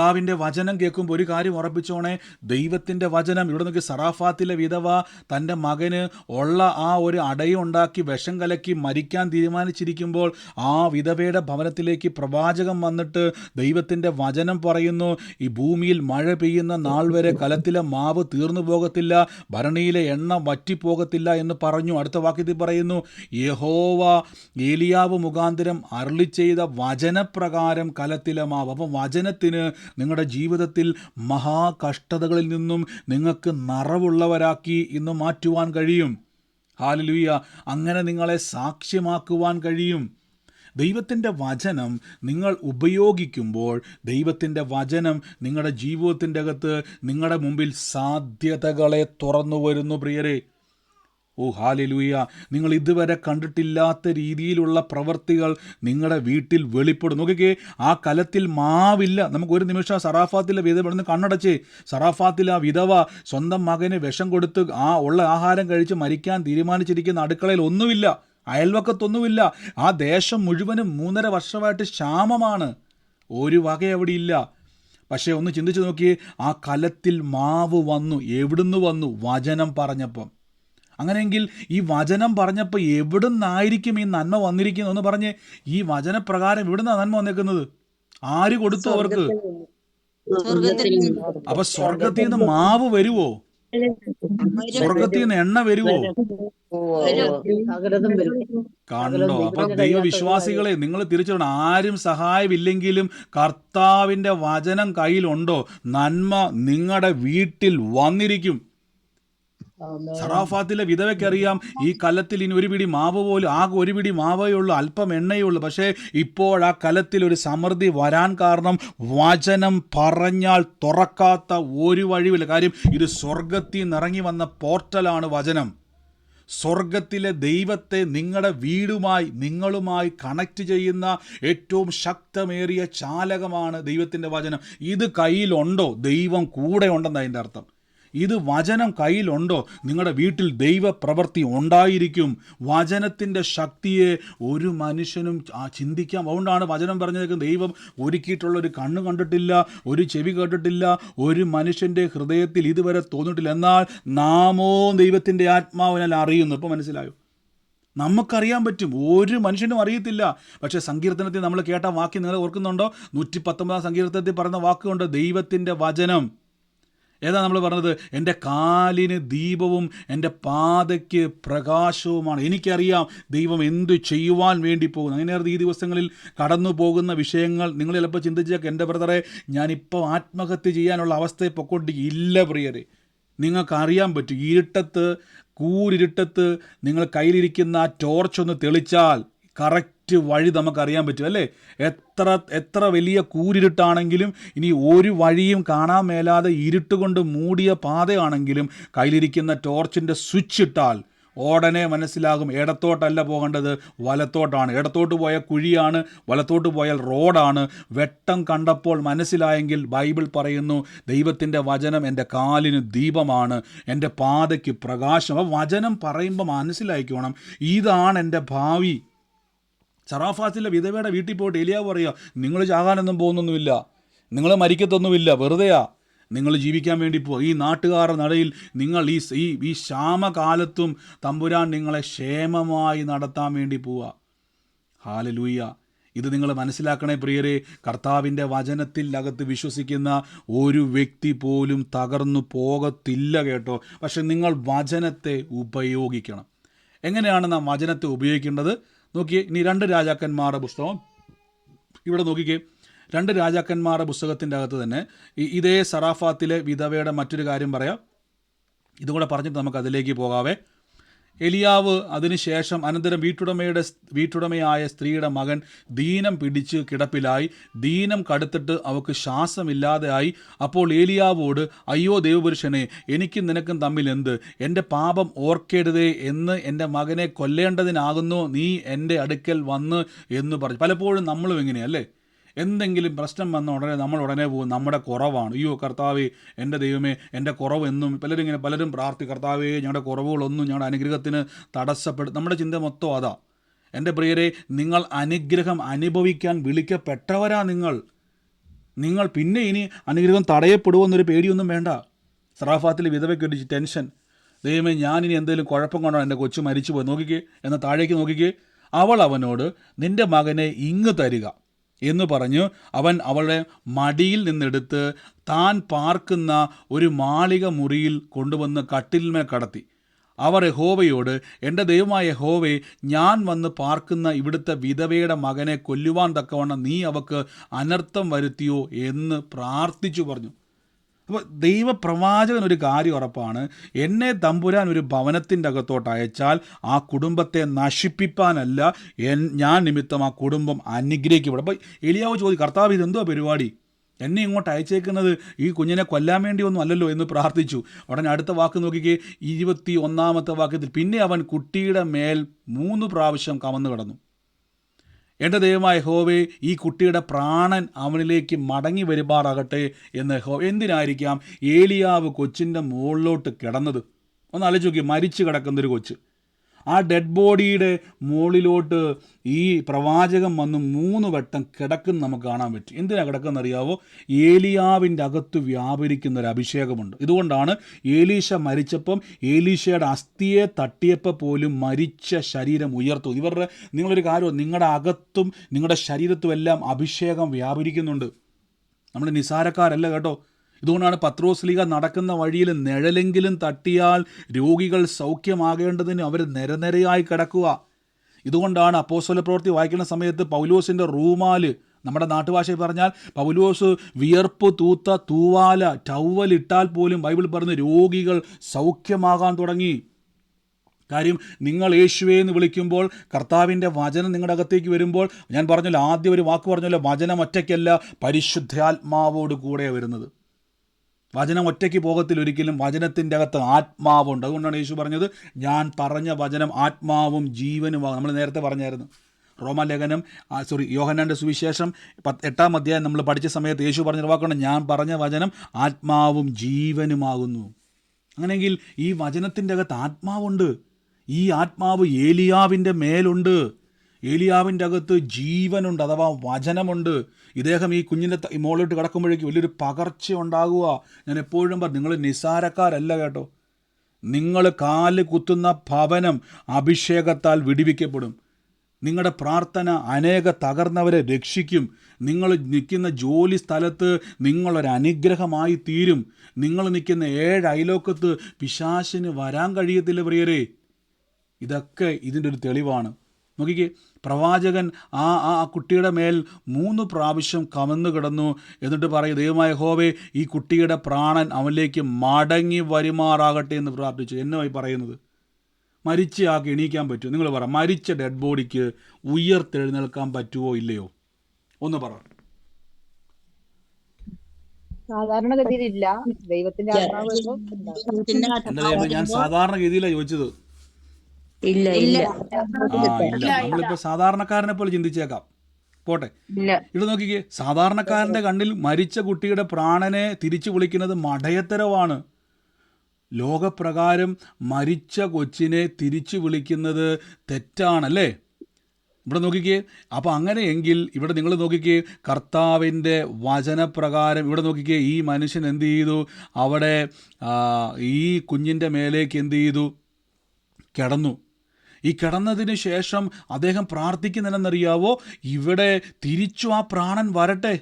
കർത്താവിന്റെ വചനം കേൾക്കുമ്പോൾ ഒരു കാര്യം ഉറപ്പിച്ചോണേ ദൈവത്തിന്റെ വചനം. ഇവിടെ നോക്കി സറാഫാത്തിലെ വിധവ തന്റെ മകന് ഉള്ള ആ ഒരു അടയുണ്ടാക്കി വിഷം കലക്കി മരിക്കാൻ തീരുമാനിച്ചിരിക്കുമ്പോൾ ആ വിധവയുടെ ഭവനത്തിലേക്ക് പ്രവാചകം വന്നിട്ട് ദൈവത്തിന്റെ വചനം പറയുന്നു ഈ ഭൂമിയിൽ മഴ പെയ്യുന്ന നാൾ വരെ കലത്തിലെ മാവ് തീർന്നു പോകത്തില്ല ഭരണിയിലെ എണ്ണ വറ്റിപ്പോകത്തില്ല എന്ന് പറഞ്ഞു. അടുത്ത വാക്യത്തിൽ പറയുന്നു യഹോവ ഏലിയാവ് മുഖാന്തരം അരളി ചെയ്ത വചനപ്രകാരം കലത്തിലെ മാവ്. അപ്പം വചനത്തിന് നിങ്ങളുടെ ജീവിതത്തിൽ മഹാകഷ്ടതകളിൽ നിന്നും നിങ്ങൾക്ക് നിറവുള്ളവരാക്കി ഇന്ന് മാറ്റുവാൻ കഴിയും. ഹാലലുയ്യ അങ്ങനെ നിങ്ങളെ സാക്ഷ്യമാക്കുവാൻ കഴിയും. ദൈവത്തിന്റെ വചനം നിങ്ങൾ ഉപയോഗിക്കുമ്പോൾ ദൈവത്തിന്റെ വചനം നിങ്ങളുടെ ജീവിതത്തിന്റെ അകത്ത് നിങ്ങളുടെ മുമ്പിൽ സാധ്യതകളെ തുറന്നു വരുന്നു പ്രിയരെ. Oh hallelujah. നിങ്ങൾ ഇതുവരെ കണ്ടിട്ടില്ലാത്ത രീതിയിലുള്ള പ്രവൃത്തികൾ നിങ്ങളുടെ വീട്ടിൽ വെളിപ്പെടും. നോക്കിക്കേ ആ കലത്തിൽ മാവില്ല. നമുക്ക് ഒരു നിമിഷം സറാഫാത്തിലെ വിധവ കണ്ണടച്ചേ. സറാഫാത്തിൽ ആ വിധവ സ്വന്തം മകന് വിഷം കൊടുത്ത് ആ ഉള്ള ആഹാരം കഴിച്ച് മരിക്കാൻ തീരുമാനിച്ചിരിക്കുന്ന അടുക്കളയിൽ ഒന്നുമില്ല. അയൽവക്കത്തൊന്നുമില്ല. ആ ദേശം മുഴുവനും മൂന്നര വർഷമായിട്ട് ക്ഷാമമാണ്. ഒരു വക അവിടെ ഇല്ല പക്ഷേ ഒന്ന് ചിന്തിച്ചു നോക്കിയേ ആ കലത്തിൽ മാവ് വന്നു. എവിടുന്ന് വന്നു? വചനം പറഞ്ഞപ്പം. അങ്ങനെയെങ്കിൽ ഈ വചനം പറഞ്ഞപ്പോൾ എവിടുന്നായിരിക്കും ഈ നന്മ വന്നിരിക്കുന്നത് എന്ന് പറഞ്ഞ് ഈ വചനപ്രകാരം എവിടുന്നാ നന്മ വന്നേക്കുന്നത്? ആര് കൊടുത്തു അവർക്ക്? അപ്പൊ സ്വർഗത്തിൽ നിന്ന് മാവ് വരുവോ? സ്വർഗത്തിൽ നിന്ന് എണ്ണ വരുവോ? കണ്ടോ? അപ്പൊ ദൈവവിശ്വാസികളെ നിങ്ങൾ തിരിച്ചറിയണം ആരും സഹായമില്ലെങ്കിലും കർത്താവിന്റെ വചനം കയ്യിലുണ്ടോ? നന്മ നിങ്ങളുടെ വീട്ടിൽ വന്നിരിക്കും. സറാഫാത്തിലെ വിധവയ്ക്കറിയാം ഈ കലത്തിൽ ഇനി ഒരു പിടി മാവ് പോലും ആകെ ഒരു പിടി മാവേ ഉള്ളൂ അല്പം എണ്ണയേ ഉള്ളൂ. പക്ഷേ ഇപ്പോൾ ആ കലത്തിൽ ഒരു സമൃദ്ധി വരാൻ കാരണം വചനം പറഞ്ഞാൽ തുറക്കാത്ത ഒരു വഴിയില്ല കാര്യം ഇത് സ്വർഗത്തിൽ നിറങ്ങി വന്ന പോർട്ടലാണ് വചനം. സ്വർഗത്തിലെ ദൈവത്തെ നിങ്ങളുടെ വീടുമായി നിങ്ങളുമായി കണക്ട് ചെയ്യുന്ന ഏറ്റവും ശക്തമേറിയ ചാലകമാണ് ദൈവത്തിന്റെ വചനം. ഇത് കയ്യിലുണ്ടോ? ദൈവം കൂടെ ഉണ്ടെന്ന് അതിന്റെ അർത്ഥം. ഇത് വചനം കയ്യിലുണ്ടോ? നിങ്ങളുടെ വീട്ടിൽ ദൈവപ്രവൃത്തി ഉണ്ടായിരിക്കും. വചനത്തിന്റെ ശക്തിയെ ഒരു മനുഷ്യനും ചിന്തിക്കാം. അതുകൊണ്ടാണ് വചനം പറഞ്ഞേക്കുന്നത് ദൈവം ഒരുക്കിയിട്ടുള്ള ഒരു കണ്ണ് കണ്ടിട്ടില്ല ഒരു ചെവി കേട്ടിട്ടില്ല ഒരു മനുഷ്യന്റെ ഹൃദയത്തിൽ ഇതുവരെ തോന്നിട്ടില്ല എന്നാൽ നാമോ ദൈവത്തിന്റെ ആത്മാവിനാൽ അറിയുന്നു. ഇപ്പോൾ മനസ്സിലായോ? നമുക്കറിയാൻ പറ്റും. ഒരു മനുഷ്യനും അറിയത്തില്ല. പക്ഷേ സങ്കീർത്തനത്തിൽ നമ്മൾ കേട്ട വാക്യം നിങ്ങൾ ഓർക്കുന്നുണ്ടോ? നൂറ്റി പത്തൊമ്പതാം സങ്കീർത്തനത്തിൽ പറയുന്ന വാക്കുകൊണ്ട് ദൈവത്തിന്റെ വചനം ഏതാ നമ്മൾ പറഞ്ഞത്? എന്റെ കാലിന് ദീപവും എന്റെ പാതയ്ക്ക് പ്രകാശവുമാണ്. എനിക്കറിയാം ദൈവം എന്തു ചെയ്യുവാൻ വേണ്ടി പോകുന്നു. അങ്ങനെ ഈ ദിവസങ്ങളിൽ കടന്നു പോകുന്ന വിഷയങ്ങൾ നിങ്ങൾ ചിലപ്പോൾ ചിന്തിച്ചേക്ക്. എന്റെ ബ്രദറെ ഞാനിപ്പോൾ ആത്മഹത്യ ചെയ്യാനുള്ള അവസ്ഥയെ പൊക്കൊണ്ട് ഇല്ല പ്രിയരെ. നിങ്ങൾക്കറിയാൻ പറ്റും. ഇരുട്ടത്ത് കൂരിരുട്ടത്ത് നിങ്ങൾ കയ്യിലിരിക്കുന്ന ആ ടോർച്ചൊന്ന് തെളിച്ചാൽ കറക്റ്റ് വഴി നമുക്കറിയാൻ പറ്റും അല്ലേ? എത്ര എത്ര വലിയ കൂരിരുട്ടാണെങ്കിലും ഇനി ഒരു വഴിയും കാണാൻ മേലാതെ ഇരുട്ട് കൊണ്ട് മൂടിയ പാതയാണെങ്കിലും കയ്യിലിരിക്കുന്ന ടോർച്ചിന്റെ സ്വിച്ച് ഇട്ടാൽ ഓടനെ മനസ്സിലാകും ഇടത്തോട്ടല്ല പോകേണ്ടത് വലത്തോട്ടാണ്. ഇടത്തോട്ട് പോയ കുഴിയാണ് വലത്തോട്ട് പോയാൽ റോഡാണ്. വെട്ടം കണ്ടപ്പോൾ മനസ്സിലായെങ്കിൽ ബൈബിൾ പറയുന്നു ദൈവത്തിന്റെ വചനം എന്റെ കാലിന് ദീപമാണ് എന്റെ പാതയ്ക്ക് പ്രകാശം. വചനം പറയുമ്പോൾ മനസ്സിലായിക്കോണം ഇതാണ് എന്റെ ഭാവി. സറാഫാത്തിലെ വിധവയുടെ വീട്ടിൽ പോയിട്ട് എലിയാവ് പറയുക നിങ്ങൾ ചാകാനൊന്നും പോകുന്നൊന്നുമില്ല. നിങ്ങൾ മരിക്കത്തൊന്നുമില്ല. വെറുതെയാ. നിങ്ങൾ ജീവിക്കാൻ വേണ്ടി പോവുക ഈ നാട്ടുകാരുടെ നടയിൽ നിങ്ങൾ ഈ ഈ ഈ ക്ഷാമകാലത്തും തമ്പുരാൻ നിങ്ങളെ ക്ഷേമമായി നടത്താൻ വേണ്ടി പോവുക ഹാലലൂയ്യ. ഇത് നിങ്ങൾ മനസ്സിലാക്കണേ പ്രിയരെ. കർത്താവിന്റെ വചനത്തിൽ അകത്ത് വിശ്വസിക്കുന്ന ഒരു വ്യക്തി പോലും തകർന്നു പോകത്തില്ല കേട്ടോ. പക്ഷെ നിങ്ങൾ വചനത്തെ ഉപയോഗിക്കണം. എങ്ങനെയാണ് നാം വചനത്തെ ഉപയോഗിക്കേണ്ടത്? നോക്കിയേ ഇനി രണ്ട് രാജാക്കന്മാരുടെ പുസ്തകം. ഇവിടെ നോക്കിക്കേ രണ്ട് രാജാക്കന്മാരുടെ പുസ്തകത്തിന്റെ അകത്ത് തന്നെ ഇതേ സറാഫാത്തിലെ വിധവയുടെ മറ്റൊരു കാര്യം പറയാം. ഇതും കൂടെ പറഞ്ഞിട്ട് നമുക്ക് അതിലേക്ക് പോകാവേ. എലിയാവ് അതിനുശേഷം അനന്തരം വീട്ടുടമയുടെ വീട്ടുടമയായ സ്ത്രീയുടെ മകൻ ദീനം പിടിച്ച് കിടപ്പിലായി. ദീനം കടുത്തിട്ട് അവൾക്ക് ശ്വാസമില്ലാതെയായി അപ്പോൾ ഏലിയാവോട് അയ്യോ ദേവപുരുഷനെ എനിക്കും നിനക്കും തമ്മിൽ എന്ത്? എന്റെ പാപം ഓർക്കരുതേ എന്ന് എന്റെ മകനെ കൊല്ലേണ്ടതിനാകുന്നു. നീ എന്റെ അടുക്കൽ വന്ന് എന്ന് പറഞ്ഞു. പലപ്പോഴും നമ്മളും എങ്ങനെയല്ലേ എന്തെങ്കിലും പ്രശ്നം വന്ന ഉടനെ നമ്മൾ ഉടനെ പോകും. നമ്മുടെ കുറവാണ്. അയ്യോ കർത്താവേ എന്റെ ദൈവമേ എന്റെ കുറവ് എന്നും പലരും ഇങ്ങനെ പലരും പ്രാർത്ഥി കർത്താവേ ഞങ്ങളുടെ കുറവുകളൊന്നും ഞങ്ങളുടെ അനുഗ്രഹത്തിന് തടസ്സപ്പെടും നമ്മുടെ ചിന്ത മൊത്തം അതാ. എന്റെ പ്രിയരെ നിങ്ങൾ അനുഗ്രഹം അനുഭവിക്കാൻ വിളിക്കപ്പെട്ടവരാ നിങ്ങൾ. നിങ്ങൾ പിന്നെ ഇനി അനുഗ്രഹം തടയപ്പെടുമെന്നൊരു പേടിയൊന്നും വേണ്ട. സറാഫാത്തിൽ വിധവയ്ക്ക് ഒരു ടെൻഷൻ. ദൈവമേ ഞാനിനി എന്തെങ്കിലും കുഴപ്പം കൊണ്ടാണ് എന്റെ കൊച്ചു മരിച്ചു പോയി നോക്കിക്കേ എന്ന താഴേക്ക് നോക്കിക്കേ. അവൾ അവനോട് നിന്റെ മകനെ ഇങ്ങ് തരിക. എന്ന് പറഞ്ഞു അവൻ അവളെ മടിയിൽ നിന്നെടുത്ത് താൻ പാർക്കുന്ന ഒരു മാളിക മുറിയിൽ കൊണ്ടുവന്ന് കട്ടിലിന്മേൽ കടത്തി. അവർ യഹോവയോട് എന്റെ ദൈവമായ യഹോവേ ഞാൻ വന്ന് പാർക്കുന്ന ഇവിടുത്തെ വിധവയുടെ മകനെ കൊല്ലുവാൻ തക്കവണ്ണം നീ അവക്ക് അനർത്ഥം വരുത്തിയോ? എന്ന് പ്രാർത്ഥിച്ചു പറഞ്ഞു. അപ്പോൾ ദൈവപ്രവാചകൻ ഒരു കാര്യം ഉറപ്പാണ്. എന്നെ തമ്പുരാൻ ഒരു ഭവനത്തിന്റെ അകത്തോട്ട് അയച്ചാൽ ആ കുടുംബത്തെ നശിപ്പിപ്പാനല്ല എൻ ഞാൻ നിമിത്തം ആ കുടുംബം അനുഗ്രഹിക്കപ്പെടും അപ്പോൾ എലിയാവ് ചോദി കർത്താവ് ഇതെന്തോ പരിപാടി? എന്നെ ഇങ്ങോട്ട് അയച്ചേക്കുന്നത് ഈ കുഞ്ഞിനെ കൊല്ലാൻ വേണ്ടി ഒന്നും അല്ലല്ലോ എന്ന് പ്രാർത്ഥിച്ചു. ഉടനെ അടുത്ത വാക്ക് നോക്കിക്കേ ഇരുപത്തി ഒന്നാമത്തെ വാക്യത്തിൽ പിന്നെ അവൻ കുട്ടിയുടെ മേൽ മൂന്ന് പ്രാവശ്യം കമന്നു കിടന്നു. എന്റെ ദൈവമായ ഹോവേ ഈ കുട്ടിയുടെ പ്രാണൻ അവനിലേക്ക് മടങ്ങി വരുമാറാകട്ടെ എന്ന് ഹോ എന്തിനായിരിക്കാം ഏലിയാവ് കൊച്ചിന്റെ മുകളിലോട്ട് കിടന്നത്? ഒന്ന് ആലോചിച്ച് നോക്കി മരിച്ചു കിടക്കുന്നൊരു കൊച്ച്. ആ ഡെഡ് ബോഡിയുടെ മുകളിലോട്ട് ഈ പ്രവാചകൻ വന്ന് മൂന്ന് വട്ടം കിടക്കുന്ന നമുക്ക് കാണാൻ പറ്റും. എന്തിനാണ് കിടക്കുന്ന അറിയാവോ ഏലിയാവിന്റെ അകത്ത് വ്യാപരിക്കുന്ന ഒരു അഭിഷേകമുണ്ട്. ഇതുകൊണ്ടാണ് ഏലീഷ മരിച്ചപ്പം ഏലീഷയുടെ അസ്ഥിയെ തട്ടിയപ്പോൾ പോലും മരിച്ച ശരീരം ഉയർത്തു ഇവരുടെ നിങ്ങളൊരു കാര്യം നിങ്ങളുടെ അകത്തും നിങ്ങളുടെ ശരീരത്തും എല്ലാം അഭിഷേകം വ്യാപരിക്കുന്നുണ്ട്. നമ്മൾ നിസാരക്കാരല്ല കേട്ടോ. ഇതുകൊണ്ടാണ് പത്രോസ്ലിക നടക്കുന്ന വഴിയിൽ നിഴലെങ്കിലും തട്ടിയാൽ രോഗികൾ സൗഖ്യമാകേണ്ടതിന് അവർ നിരനിരയായി കിടക്കുക. ഇതുകൊണ്ടാണ് അപ്പോസ്വല പ്രവൃത്തി വായിക്കുന്ന സമയത്ത് പൗലോസിന്റെ റൂമാൽ നമ്മുടെ നാട്ടുഭാഷയിൽ പറഞ്ഞാൽ പൗലോസ് വിയർപ്പ് തൂത്ത തൂവാല ടവലിട്ടാൽ പോലും ബൈബിൾ പറഞ്ഞ് രോഗികൾ സൗഖ്യമാകാൻ തുടങ്ങി. കാര്യം നിങ്ങൾ യേശുവേ എന്ന് വിളിക്കുമ്പോൾ കർത്താവിന്റെ വചനം നിങ്ങളുടെ അകത്തേക്ക് വരുമ്പോൾ ഞാൻ പറഞ്ഞല്ലോ ആദ്യം ഒരു വാക്ക് പറഞ്ഞല്ലോ വചനം ഒറ്റയ്ക്കല്ല പരിശുദ്ധാത്മാവോട് കൂടെ വരുന്നത്. വചനം ഒറ്റയ്ക്ക് പോകത്തില്ല ഒരിക്കലും വചനത്തിന്റെ അകത്ത് ആത്മാവുണ്ട്. അതുകൊണ്ടാണ് യേശു പറഞ്ഞത് ഞാൻ പറഞ്ഞ വചനം ആത്മാവും ജീവനുമാകും നമ്മൾ നേരത്തെ പറഞ്ഞായിരുന്നു. റോമാലേഖനം സോറി യോഹനാന്റെ സുവിശേഷം പത്ത് എട്ടാം അധ്യായം നമ്മൾ പഠിച്ച സമയത്ത് യേശു പറഞ്ഞ വാക്കുണ്ട് ഞാൻ പറഞ്ഞ വചനം ആത്മാവും ജീവനുമാകുന്നു അങ്ങനെയെങ്കിൽ ഈ വചനത്തിന്റെ അകത്ത് ആത്മാവുണ്ട്. ഈ ആത്മാവ് ഏലിയാവിന്റെ മേലുണ്ട്. ഏലിയാവിന്റെ അകത്ത് ജീവനുണ്ട് അഥവാ വചനമുണ്ട്. ഇദ്ദേഹം ഈ കുഞ്ഞിന്റെ മോളിലോട്ട് കിടക്കുമ്പോഴേക്കും വലിയൊരു പകർച്ച ഉണ്ടാകുക. ഞാൻ എപ്പോഴും പറഞ്ഞു നിങ്ങൾ നിസാരക്കാരല്ല കേട്ടോ. നിങ്ങൾ കാൽ കുത്തുന്ന ഭവനം അഭിഷേകത്താൽ വിടിവിക്കപ്പെടും. നിങ്ങളുടെ പ്രാർത്ഥന അനേക തകർന്നവരെ രക്ഷിക്കും. നിങ്ങൾ നിൽക്കുന്ന ജോലി സ്ഥലത്ത് നിങ്ങളൊരു അനുഗ്രഹമായി തീരും. നിങ്ങൾ നിൽക്കുന്ന ഏഴ് അയലോക്കത്ത് പിശാശിന് വരാൻ കഴിയത്തില്ല പ്രിയരെ. ഇതൊക്കെ ഇതിന്റെ ഒരു തെളിവാണ്. നോക്കിക്കേ പ്രവാചകൻ ആ ആ കുട്ടിയുടെ മേൽ മൂന്ന് പ്രാവശ്യം കമന്നു കിടന്നു. എന്നിട്ട് പറയും ദൈവമായ ഹോവേ ഈ കുട്ടിയുടെ പ്രാണൻ അവനിലേക്ക് മടങ്ങി വരുമാറാകട്ടെ എന്ന് പ്രാർത്ഥിച്ചു. എന്നുമായി പറയുന്നത്. മരിച്ച ആൾക്ക് എണീക്കാൻ പറ്റുമോ? നിങ്ങൾ പറ മരിച്ച ഡെഡ് ബോഡിക്ക് ഉയർത്തെഴുന്നേൽക്കാൻ പറ്റുമോ ഇല്ലയോ? ഒന്ന് പറ. സാധാരണഗതിയിൽ ഇല്ല. ദൈവത്തിന്റെ ഞാൻ സാധാരണഗതിയിലാണ് ചോദിച്ചത്. ഇല്ല ഇല്ല. ആ ഇല്ല നമ്മളിപ്പോൾ സാധാരണക്കാരനെ പോലെ ചിന്തിച്ചേക്കാം. പോട്ടെ. ഇവിടെ നോക്കിക്കേ. സാധാരണക്കാരന്റെ കണ്ണിൽ മരിച്ച കുട്ടിയുടെ പ്രാണനെ തിരിച്ചു വിളിക്കുന്നത് മടയത്തരവാണ്. ലോകപ്രകാരം മരിച്ച കൊച്ചിനെ തിരിച്ചു വിളിക്കുന്നത് തെറ്റാണല്ലേ? ഇവിടെ നോക്കിക്കേ. അപ്പോൾ അങ്ങനെയെങ്കിൽ ഇവിടെ നിങ്ങൾ നോക്കിക്കേ. കർത്താവിന്റെ വചനപ്രകാരം ഇവിടെ നോക്കിക്കേ. ഈ മനുഷ്യൻ എന്ത് ചെയ്തു? അവിടെ ഈ കുഞ്ഞിന്റെ മേലേക്ക് എന്ത് ചെയ്തു? കിടന്നു. ഈ കിടന്നതിന് ശേഷം അദ്ദേഹം പ്രാർത്ഥിക്കുന്നതെന്നറിയാവോ ഇവിടെ തിരിച്ചു ആ പ്രാണൻ വരട്ടെ.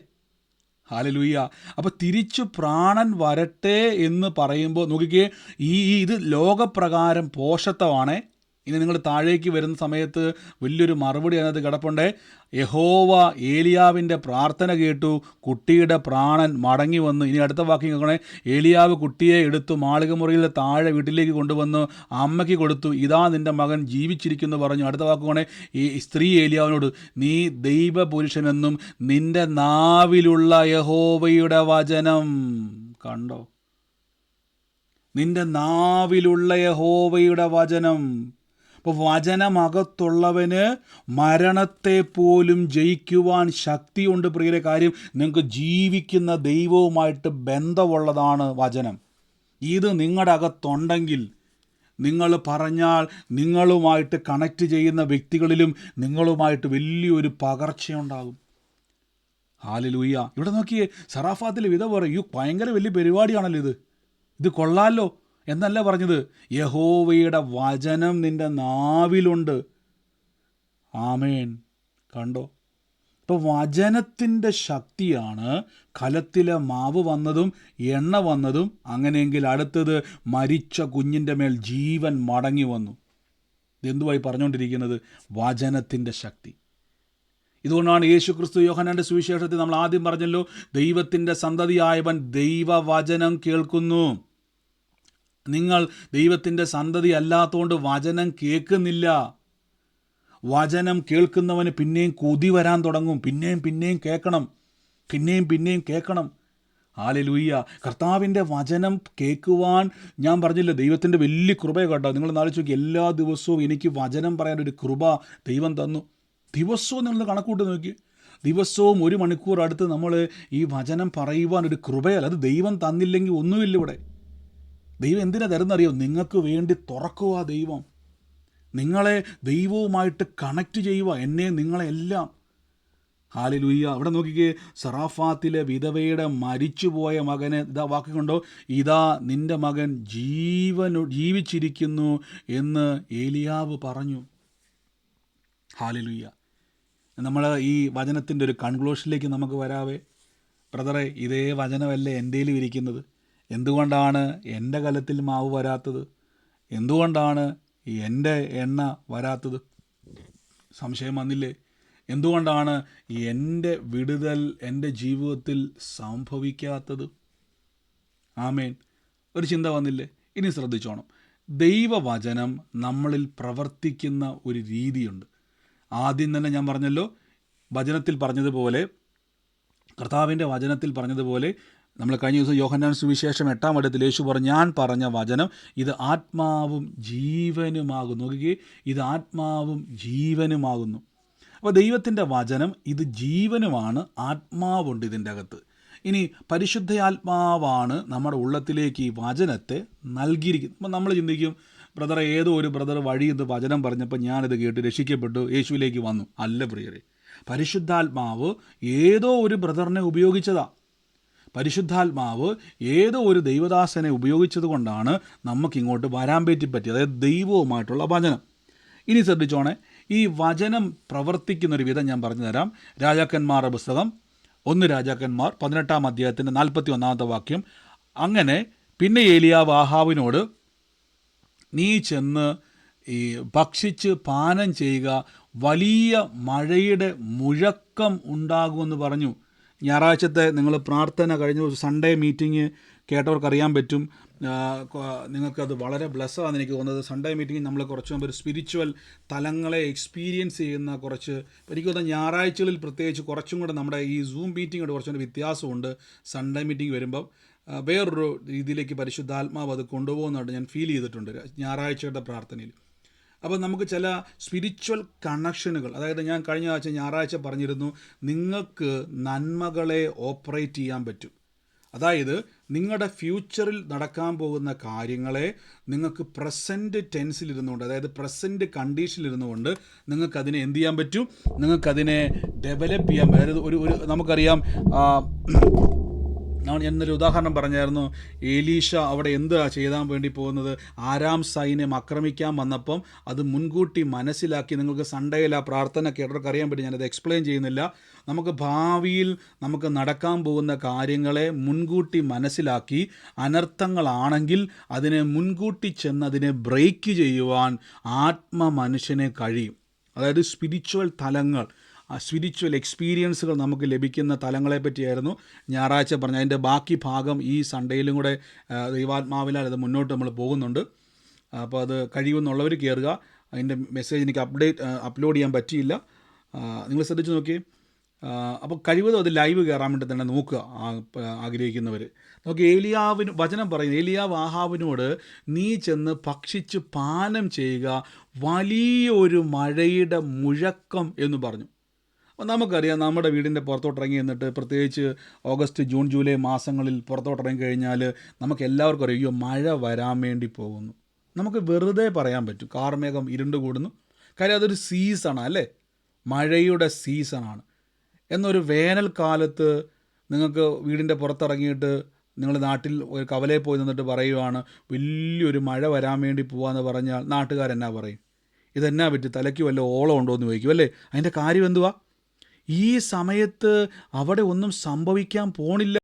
ഹാലലൂയ്യ അപ്പോൾ തിരിച്ചു പ്രാണൻ വരട്ടെ എന്ന് പറയുമ്പോൾ നോക്കിക്കേ ഈ ഇത് ലോകപ്രകാരം പോഷത്വമാണേ. ഇനി നിങ്ങൾ താഴേക്ക് വരുന്ന സമയത്ത് വലിയൊരു മറുപടി അതിനകത്ത് കിടപ്പുണ്ട്. യഹോവ ഏലിയാവിന്റെ പ്രാർത്ഥന കേട്ടു. കുട്ടിയുടെ പ്രാണൻ മടങ്ങി വന്നു. ഇനി അടുത്ത വാക്യം കേൾക്കണേ. ഏലിയാവ് കുട്ടിയെ എടുത്തു മാളികമുറിയിലെ താഴെ വീട്ടിലേക്ക് കൊണ്ടുവന്നു. അമ്മയ്ക്ക് കൊടുത്തു. ഇതാ നിന്റെ മകൻ ജീവിച്ചിരിക്കുന്നു പറഞ്ഞു. അടുത്ത വാക്കുകൊണ്ടേ ഈ സ്ത്രീ ഏലിയാവിനോട് നീ ദൈവപുരുഷനെന്നും നിന്റെ നാവിലുള്ള യഹോവയുടെ വചനം കണ്ടോ? നിന്റെ നാവിലുള്ള യഹോവയുടെ വചനം അപ്പോൾ വചനമകത്തുള്ളവന് മരണത്തെ പോലും ജയിക്കുവാൻ ശക്തിയുണ്ട് പ്രിയരെ. കാര്യം നിങ്ങൾക്ക് ജീവിക്കുന്ന ദൈവവുമായിട്ട് ബന്ധമുള്ളതാണ് വചനം. ഇത് നിങ്ങളുടെ അകത്തുണ്ടെങ്കിൽ നിങ്ങൾ പറഞ്ഞാൽ നിങ്ങളുമായിട്ട് കണക്റ്റ് ചെയ്യുന്ന വ്യക്തികളിലും നിങ്ങളുമായിട്ട് വലിയൊരു പകർച്ചയുണ്ടാകും. ഹാലലൂയ്യ ഇവിടെ നോക്കിയേ സറാഫാത്തിൽ വിധ പറയും "അയ്യോ, ഭയങ്കര വലിയ പരിപാടിയാണല്ലോ ഇത്. ഇത് കൊള്ളാലോ. എന്നല്ല പറഞ്ഞത് യഹോവയുടെ വചനം നിന്റെ നാവിലുണ്ട്. ആമേൻ. കണ്ടോ? ഇപ്പോൾ വചനത്തിന്റെ ശക്തിയാണ് കലത്തിലെ മാവ് വന്നതും എണ്ണ വന്നതും അങ്ങനെയെങ്കിൽ അടുത്തത് മരിച്ച കുഞ്ഞിന്റെ മേൽ ജീവൻ മടങ്ങി വന്നു. ഇതെന്തുവായി പറഞ്ഞുകൊണ്ടിരിക്കുന്നത്? വചനത്തിന്റെ ശക്തി. ഇതുകൊണ്ടാണ് യേശു ക്രിസ്തു യോഹനാന്റെ സുവിശേഷത്തിൽ നമ്മൾ ആദ്യം പറഞ്ഞല്ലോ ദൈവത്തിന്റെ സന്തതിയായവൻ ദൈവവചനം കേൾക്കുന്നു. നിങ്ങൾ ദൈവത്തിന്റെ സന്തതി അല്ലാത്തതുകൊണ്ട് വചനം കേൾക്കുന്നില്ല. വചനം കേൾക്കുന്നവന് പിന്നെയും കൊതി വരാൻ തുടങ്ങും. പിന്നെയും പിന്നെയും കേൾക്കണം. പിന്നെയും പിന്നെയും കേൾക്കണം. ആലലൂയ്യ കർത്താവിന്റെ വചനം കേൾക്കുവാൻ ഞാൻ പറഞ്ഞില്ല. ദൈവത്തിന്റെ വലിയ കൃപ കേട്ടോ. നിങ്ങൾ നാളിച്ച് നോക്കി. എല്ലാ ദിവസവും എനിക്ക് വചനം പറയാൻ ഒരു കൃപ ദൈവം തന്നു. ദിവസവും നിങ്ങൾ കണക്കൂട്ട് നോക്കി. ദിവസവും ഒരു മണിക്കൂർ അടുത്ത് നമ്മൾ ഈ വചനം പറയുവാൻ ഒരു കൃപയല്ല. അത് ദൈവം തന്നില്ലെങ്കിൽ ഒന്നുമില്ല ഇവിടെ. ദൈവം എന്തിനാ തരുന്നറിയോ? നിങ്ങൾക്ക് വേണ്ടി തുറക്കുക ദൈവം. നിങ്ങളെ ദൈവവുമായിട്ട് കണക്റ്റ് ചെയ്യുക എന്നെ നിങ്ങളെ എല്ലാം. ഹാലിലുയ്യ അവിടെ നോക്കിക്കേ സറാഫാത്തിലെ വിധവയുടെ മരിച്ചുപോയ മകനെ ഇതാ വാക്കുകൊണ്ടോ ഇതാ നിന്റെ മകൻ ജീവനു ജീവിച്ചിരിക്കുന്നു എന്ന് ഏലിയാവ് പറഞ്ഞു. ഹാലിലുയ്യ നമ്മൾ ഈ വചനത്തിന്റെ ഒരു കൺക്ലൂഷനിലേക്ക് നമുക്ക് വരാവേ. ബ്രദറെ ഇതേ വചനമല്ലേ എന്റെയിലും ഇരിക്കുന്നത്. എന്തുകൊണ്ടാണ് എന്റെ കലത്തിൽ മാവ് വരാത്തത്? എന്തുകൊണ്ടാണ് എന്റെ എണ്ണ വരാത്തത്? സംശയം വന്നില്ലേ? എന്തുകൊണ്ടാണ് എന്റെ വിടുതൽ എന്റെ ജീവിതത്തിൽ സംഭവിക്കാത്തത്? ആമേൻ. ഒരു ചിന്ത വന്നില്ലേ? ഇനി ശ്രദ്ധിച്ചോണം. ദൈവവചനം നമ്മളിൽ പ്രവർത്തിക്കുന്ന ഒരു രീതിയുണ്ട്. ആദ്യം തന്നെ ഞാൻ പറഞ്ഞല്ലോ വചനത്തിൽ പറഞ്ഞതുപോലെ കർത്താവിന്റെ വചനത്തിൽ പറഞ്ഞതുപോലെ നമ്മൾ കഴിഞ്ഞ ദിവസം യോഹന്നാൻ സുവിശേഷം എട്ടാം ഇടത്തിൽ യേശു പറഞ്ഞു ഞാൻ പറഞ്ഞ വചനം ഇത് ആത്മാവും ജീവനുമാകുന്നു. നോക്കിക്കേ ഇത് ആത്മാവും ജീവനുമാകുന്നു. അപ്പോൾ ദൈവത്തിന്റെ വചനം ഇത് ജീവനുമാണ് ആത്മാവുണ്ട് ഇതിന്റെ അകത്ത്. ഇനി പരിശുദ്ധയാത്മാവാണ് നമ്മുടെ ഉള്ളത്തിലേക്ക് ഈ വചനത്തെ നൽകിയിരിക്കുന്നത്. അപ്പം നമ്മൾ ചിന്തിക്കും ബ്രദർ ഏതോ ഒരു ബ്രദർ വഴി എന്ന് വചനം പറഞ്ഞപ്പോൾ ഞാനിത് കേട്ട് രക്ഷിക്കപ്പെട്ടു യേശുവിലേക്ക് വന്നു. അല്ല പ്രിയരെ പരിശുദ്ധാത്മാവ് ഏതോ ഒരു ബ്രദറിനെ ഉപയോഗിച്ചതാ. പരിശുദ്ധാത്മാവ് ഏതോ ഒരു ദൈവദാസനെ ഉപയോഗിച്ചത് കൊണ്ടാണ് നമുക്കിങ്ങോട്ട് വരാൻ പറ്റി പറ്റി അതായത് ദൈവവുമായിട്ടുള്ള വചനം. ഇനി ശ്രദ്ധിച്ചോണേ ഈ വചനം പ്രവർത്തിക്കുന്നൊരു വിധം ഞാൻ പറഞ്ഞു തരാം. രാജാക്കന്മാരുടെ പുസ്തകം ഒന്ന് രാജാക്കന്മാർ പതിനെട്ടാം അധ്യായത്തിന്റെ നാൽപ്പത്തി ഒന്നാമത്തെ വാക്യം. അങ്ങനെ പിന്നെ ഏലിയാവ് ആഹാവിനോട് നീ ചെന്ന് ഈ ഭക്ഷിച്ച് പാനം ചെയ്യുക വലിയ മഴയുടെ മുഴക്കം ഉണ്ടാകുമെന്ന് പറഞ്ഞു. ഞായറാഴ്ചത്തെ നിങ്ങൾ പ്രാർത്ഥന കഴിഞ്ഞ ദിവസം സൺഡേ മീറ്റിംഗ് കേട്ടവർക്കറിയാൻ പറ്റും. നിങ്ങൾക്കത് വളരെ ബ്ലസ്സാണ് എനിക്ക് തോന്നുന്നത്. സൺഡേ മീറ്റിംഗ് നമ്മൾ കുറച്ച് ഒരു സ്പിരിച്വൽ തലങ്ങളെ എക്സ്പീരിയൻസ് ചെയ്യുന്ന കുറച്ച് എനിക്ക് തോന്നുന്ന ഞായറാഴ്ചകളിൽ പ്രത്യേകിച്ച് കുറച്ചും കൂടെ നമ്മുടെ ഈ സൂം മീറ്റിംഗോട് കുറച്ചും കൂടെ വ്യത്യാസമുണ്ട്. സൺഡേ മീറ്റിംഗ് വരുമ്പം വേറൊരു രീതിയിലേക്ക് പരിശുദ്ധാത്മാവ് അത് കൊണ്ടുപോകുന്നതായിട്ട് ഞാൻ ഫീൽ ചെയ്തിട്ടുണ്ട്. ഞായറാഴ്ചയുടെ പ്രാർത്ഥനയിൽ. അപ്പോൾ നമുക്ക് ചില സ്പിരിച്വൽ കണക്ഷനുകൾ അതായത് ഞാൻ കഴിഞ്ഞ ആഴ്ച ഞായറാഴ്ച പറഞ്ഞിരുന്നു നിങ്ങൾക്ക് നന്മകളെ ഓപ്പറേറ്റ് ചെയ്യാൻ പറ്റും. അതായത് നിങ്ങളുടെ ഫ്യൂച്ചറിൽ നടക്കാൻ പോകുന്ന കാര്യങ്ങളെ നിങ്ങൾക്ക് പ്രസന്റ് ടെൻസിലിരുന്നുകൊണ്ട് അതായത് പ്രസന്റ് കണ്ടീഷനിലിരുന്നുകൊണ്ട് നിങ്ങൾക്ക് അതിനെ എന്ത് ചെയ്യാൻ പറ്റും? നിങ്ങൾക്കതിനെ ഡെവലപ്പ് ചെയ്യാൻ അതായത് ഒരു ഒരു നമുക്കറിയാം ഞാൻ ഇന്നൊരു ഉദാഹരണം പറഞ്ഞായിരുന്നു. ഏലീഷ അവിടെ എന്താ ചെയ്താൻ വേണ്ടി പോകുന്നത്? ആരാം സൈന്യം ആക്രമിക്കാൻ വന്നപ്പം അത് മുൻകൂട്ടി മനസ്സിലാക്കി നിങ്ങൾക്ക് സൺഡേയിൽ ആ പ്രാർത്ഥന കേട്ടവർക്ക് അറിയാൻ പറ്റും. ഞാനത് എക്സ്പ്ലെയിൻ ചെയ്യുന്നില്ല. നമുക്ക് ഭാവിയിൽ നമുക്ക് നടക്കാൻ പോകുന്ന കാര്യങ്ങളെ മുൻകൂട്ടി മനസ്സിലാക്കി അനർത്ഥങ്ങളാണെങ്കിൽ അതിനെ മുൻകൂട്ടി ചെന്ന് അതിനെ ബ്രേക്ക് ചെയ്യുവാൻ ആത്മ മനുഷ്യനെ കഴിയും. അതായത് സ്പിരിച്വൽ തലങ്ങൾ. സ്പിരിച്വൽ എക്സ്പീരിയൻസുകൾ നമുക്ക് ലഭിക്കുന്ന തലങ്ങളെ പറ്റിയായിരുന്നു ഞായറാഴ്ച പറഞ്ഞ അതിന്റെ ബാക്കി ഭാഗം ഈ സൺഡേയിലും കൂടെ ദൈവാത്മാവിലാൽ അത് മുന്നോട്ട് നമ്മൾ പോകുന്നുണ്ട്. അപ്പോൾ അത് കഴിയുമെന്നുള്ളവർ കയറുക. അതിന്റെ മെസ്സേജ് എനിക്ക് അപ്ഡേറ്റ് അപ്ലോഡ് ചെയ്യാൻ പറ്റിയില്ല. നിങ്ങൾ ശ്രദ്ധിച്ച് നോക്കിയേ അപ്പോൾ കഴിവതും അത് ലൈവ് കയറാൻ വേണ്ടി തന്നെ നോക്കുക ആഗ്രഹിക്കുന്നവർ. നോക്കി ഏലിയാവിന് വചനം പറയുന്നത് ഏലിയാവ് ആഹാവിനോട് നീ ചെന്ന് ഭക്ഷിച്ച് പാനം ചെയ്യുക വലിയൊരു മഴയുടെ മുഴക്കം എന്ന് പറഞ്ഞു. നമുക്കറിയാം നമ്മുടെ വീടിന്റെ പുറത്തോട്ടിറങ്ങി എന്നിട്ട് പ്രത്യേകിച്ച് ഓഗസ്റ്റ് ജൂൺ ജൂലൈ മാസങ്ങളിൽ പുറത്തോട്ടിറങ്ങി കഴിഞ്ഞാൽ നമുക്ക് എല്ലാവർക്കും അറിയാം അയ്യോ മഴ വരാൻ വേണ്ടി പോകുന്നു. നമുക്ക് വെറുതെ പറയാൻ പറ്റും. കാർമേഘം ഇരുണ്ട് കൂടുന്നു. കാര്യം അതൊരു സീസണാണ് അല്ലേ? മഴയുടെ സീസണാണ്. എന്നൊരു വേനൽക്കാലത്ത് നിങ്ങൾക്ക് വീടിന്റെ പുറത്തിറങ്ങിയിട്ട് നിങ്ങൾ നാട്ടിൽ ഒരു കവലയിൽ പോയി നിന്നിട്ട് പറയുവാണ് വലിയൊരു മഴ വരാൻ വേണ്ടി പോവാന്ന് പറഞ്ഞാൽ നാട്ടുകാരെന്നാ പറയും? ഇതെന്നാ പറ്റി? തലയ്ക്ക് വല്ല ഓളം ഉണ്ടോ എന്ന് ചോദിക്കും അല്ലേ? അതിന്റെ കാര്യം എന്തുവാ? ഈ സമയത്ത് അവിടെ ഒന്നും സംഭവിക്കാൻ പോണില്ല.